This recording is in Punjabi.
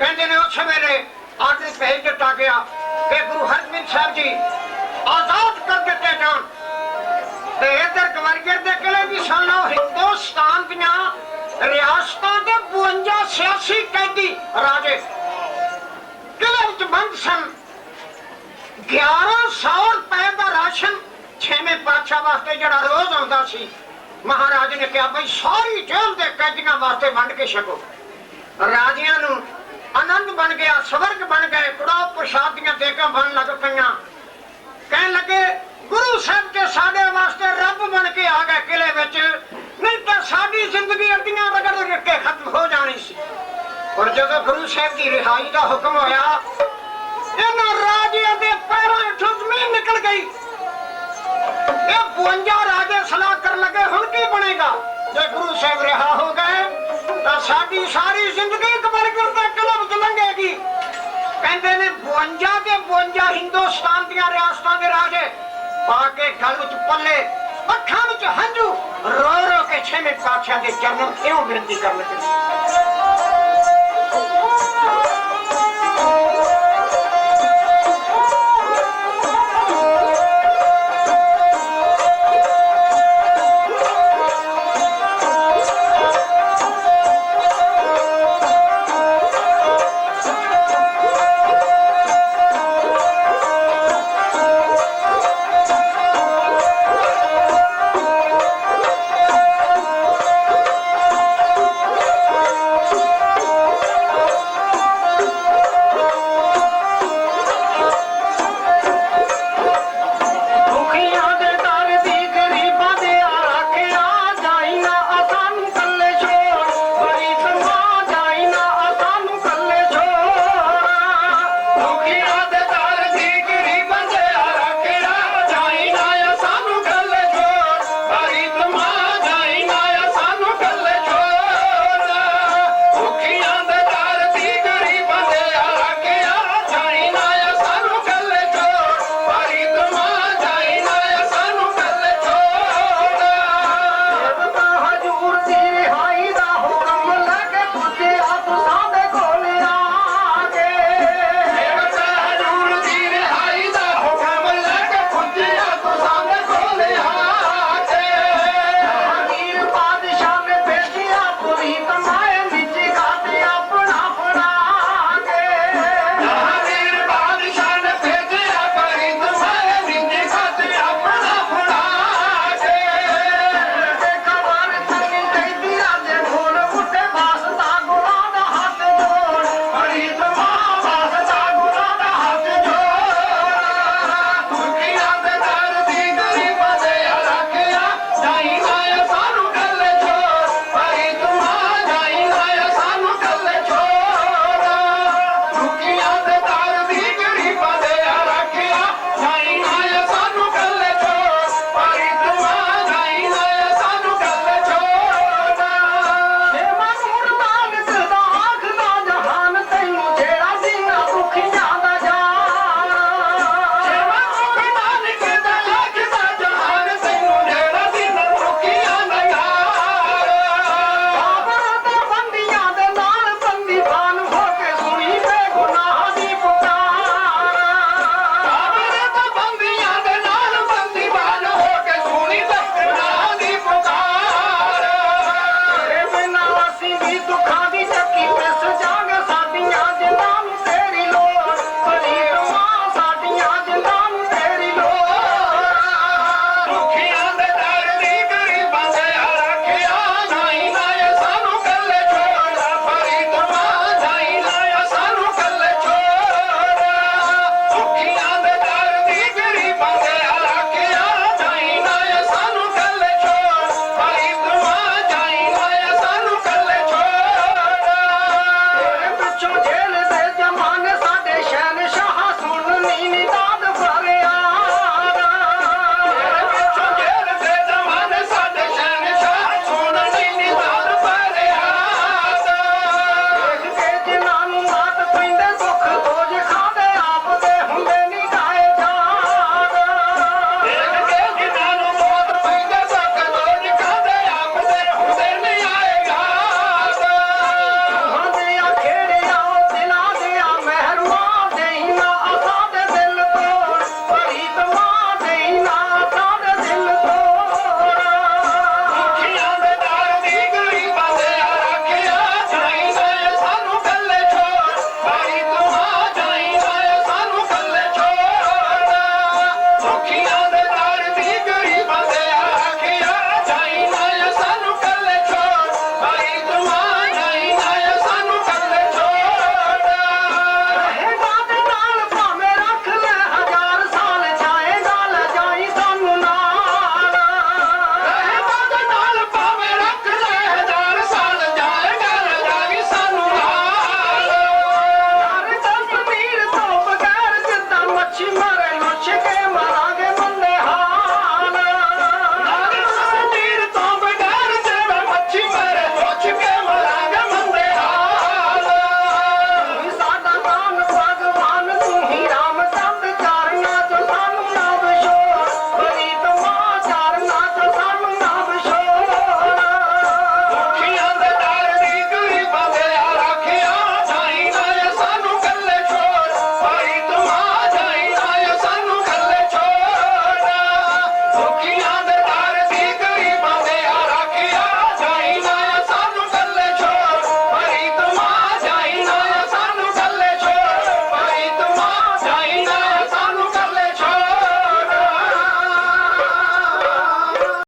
ਕਹਿੰਦੇ ਨੇ ਉਸ ਵੇਲੇ ਆਦਿ ਭੇਜ ਦਿੱਤਾ ਗਿਆ ਕਿ ਗੁਰੂ ਹਰਗੋਬਿੰਦ ਸਾਹਿਬ ਜੀ ਆਜ਼ਾਦ ਕਰ ਦਿੱਤੇ ਜਾਣ। ਤੇ ਇਧਰ ਗਵਰਗਰ ਦੇ ਕਿਲੇ ਵੀ ਸੁਣ ਲਓ, ਹਿੰਦੁਸਤਾਨ ਦੀਆਂ ਰਿਆਸਤਾਂ ਦੇ 52 ਸਿਆਸੀ ਕੈਦੀ ਰਾਜੇ ਕਿਲੇ ਵਿੱਚ ਬੰਦ ਸਨ। 1100 ਰੁਪਏ ਦਾ ਰਾਸ਼ਨ ਛੇਵੇਂ ਪਾਤਸ਼ਾਹ ਵਾਸਤੇ ਜਿਹੜਾ ਰੋਜ਼ ਆਉਂਦਾ ਸੀ, ਮਹਾਰਾਜ ਨੇ ਕਿਹਾ, ਬਈ ਸਾਰੀ ਜੇਲ੍ਹ ਦੇ ਕੈਦੀਆਂ ਵਾਸਤੇ ਵੰਡ ਕੇ ਛਕੋ। ਰਾਜਿਆਂ ਨੂੰ ਆਨੰਦ ਬਣ ਗਿਆ, ਸਵਰਗ ਬਣ ਗਏ ਕੜਾਹ ਪ੍ਰਸ਼ਾਦੀਆਂ ਦੇਗਾ ਬਣ ਲੱਗ ਪਈਆਂ। ਕਹਿਣ ਲੱਗੇ, ਗੁਰੂ ਸਾਹਿਬ ਤੇ ਸਾਡੇ ਵਾਸਤੇ ਰੱਬ ਬਣ ਕੇ ਆ ਗਏ ਕਿਲੇ ਵਿੱਚ। ਨਹੀਂ ਤਾਂ ਸਾਡੀ ਜ਼ਿੰਦਗੀ ਅੱਡੀਆਂ ਰਗੜ ਰਗੜ ਖਤਮ ਹੋ ਜਾਣੀ ਸੀ। ਔਰ ਜਦੋਂ ਗੁਰੂ ਸਾਹਿਬ ਦੀ ਰਿਹਾਈ ਦਾ ਹੁਕਮ ਹੋਇਆ, ਇਹਨਾਂ ਰਾਜਿਆਂ ਦੇ ਪੈਰਾਂ ਹੇਠੋਂ ਜ਼ਮੀਨ ਨਿਕਲ ਗਈ। ਇਹ 52 ਰਾਜੇ ਸਲਾਹ ਕਰਨ ਲੱਗੇ, ਹੁਣ ਕੀ ਬਣੇਗਾ? ਜੇ ਗੁਰੂ ਸਾਹਿਬ ਰਿਹਾ ਹੋ ਗਏ ਤਾਂ ਸਾਡੀ ਸਾਰੀ ਜ਼ਿੰਦਗੀ ਕਬਰ ਦਾ ਕਲਮ ਲੰਘੇਗੀ। ਕਹਿੰਦੇ ਨੇ 52 ਤੇ 52 ਹਿੰਦੁਸਤਾਨ ਦੀਆਂ ਰਿਆਸਤਾਂ ਦੇ ਰਾਜੇ ਪਾ ਕੇ ਗਲ ਵਿੱਚ ਪੱਲੇ, ਅੱਖਾਂ ਵਿੱਚ ਹੰਝੂ ਰੋ ਰੋ ਕੇ ਛੇਵੇਂ ਪਾਤਸ਼ਾਹ ਦੇ ਚਰਨਾਂ ਕਿਉਂ ਬੇਨਤੀ ਕਰਨ ਲੱਗੇ? marido Para noche